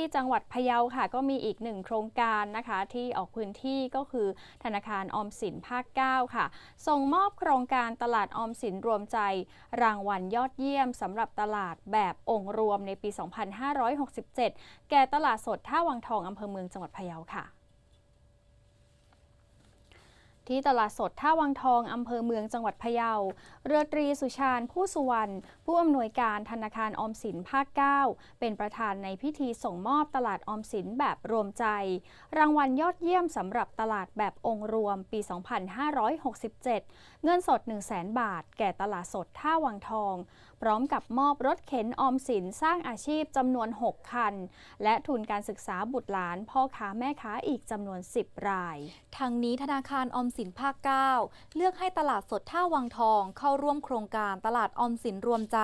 ที่จังหวัดพะเยาค่ะก็มีอีกหนึ่งโครงการนะคะที่ออกพื้นที่ก็คือธนาคารออมสินภาค 9 ค่ะ ส่งมอบโครงการตลาดออมสินรวมใจ รางวัลยอดเยี่ยมสำหรับตลาดแบบองค์รวมในปี 2567 แก่ตลาดสดท่าวังทองอำเภอเมืองจังหวัดพะเยาค่ะ ที่ตลาดสดท่าวังทองอำเภอเมืองจังหวัดพะเยา เรือตรีสุชาญผู้สุวรรณผู้อำนวยการธนาคารออมสินภาค 9 เป็นประธานในพิธีส่งมอบตลาดออมสินแบบรวมใจ รางวัลยอดเยี่ยมสำหรับตลาดแบบองค์รวมปี 2567 เงินสด 1 0 0 0 0แบาท แก่ตลาดสดท่าวังทอง พร้อมกับมอบรถเข็นออมสินสร้างอาชีพจำนวน 6 คัน และทุนการศึกษาบุตรหลาน พ่อค้าแม่ค้าอีกจำนวน 10 รายทางนี้ธนาคารออมสินภาค 9 เลือกให้ตลาดสดท่าวังทองเข้าร่วมโครงการตลาดออมสินรวมใจ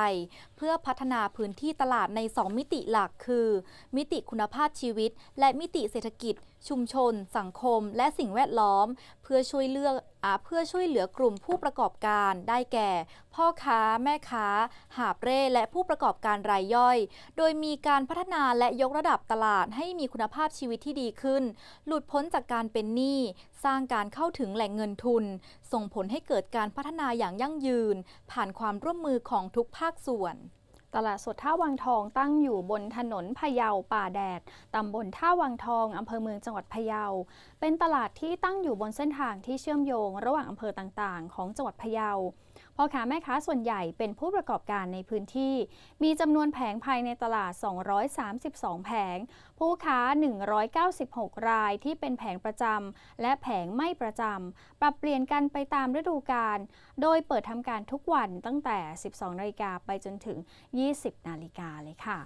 เพื่อพัฒนาพื้นที่ตลาดใน 2 มิติหลักคือ มิติคุณภาพชีวิต และมิติเศรษฐกิจ ชุมชน สังคม และสิ่งแวดล้อม เพื่อช่วยเลือก เพื่อช่วยเหลือกลุ่มผู้ประกอบการได้แก่ พ่อค้า แม่ค้า หาบเร่และผู้ประกอบการรายย่อย โดยมีการพัฒนาและยกระดับตลาดให้มีคุณภาพชีวิตที่ดีขึ้น หลุดพ้นจากการเป็นหนี้สร้างการเข้าถึงแหล่งเงินทุน ส่งผลให้เกิดการพัฒนาอย่างยั่งยืน ผ่านความร่วมมือของทุกภาคส่วน ตลาดสดท่าวังทองตั้งอยู่บนถนนพะเยาป่าแดด ตำบลท่าวังทอง อำเภอเมืองจังหวัดพะเยา เป็นตลาดที่ตั้งอยู่บนเส้นทางที่เชื่อมโยง ระหว่างอำเภอต่างๆ ของจังหวัดพะเยา พ่อค้าแม่ค้าส่วนใหญ่เป็นผู้ประกอบการในพื้นที่ มีจำนวนแผงภายในตลาด 232 แผง ผู้ค้า 196 รายที่เป็นแผงประจำและแผงไม่ประจำปรับเปลี่ยนกันไปตามฤดูกาลโดยเปิดทำการทุกวันตั้งแต่ 12 นาฬิกาไปจนถึง 20 นาฬิกาเลยค่ะ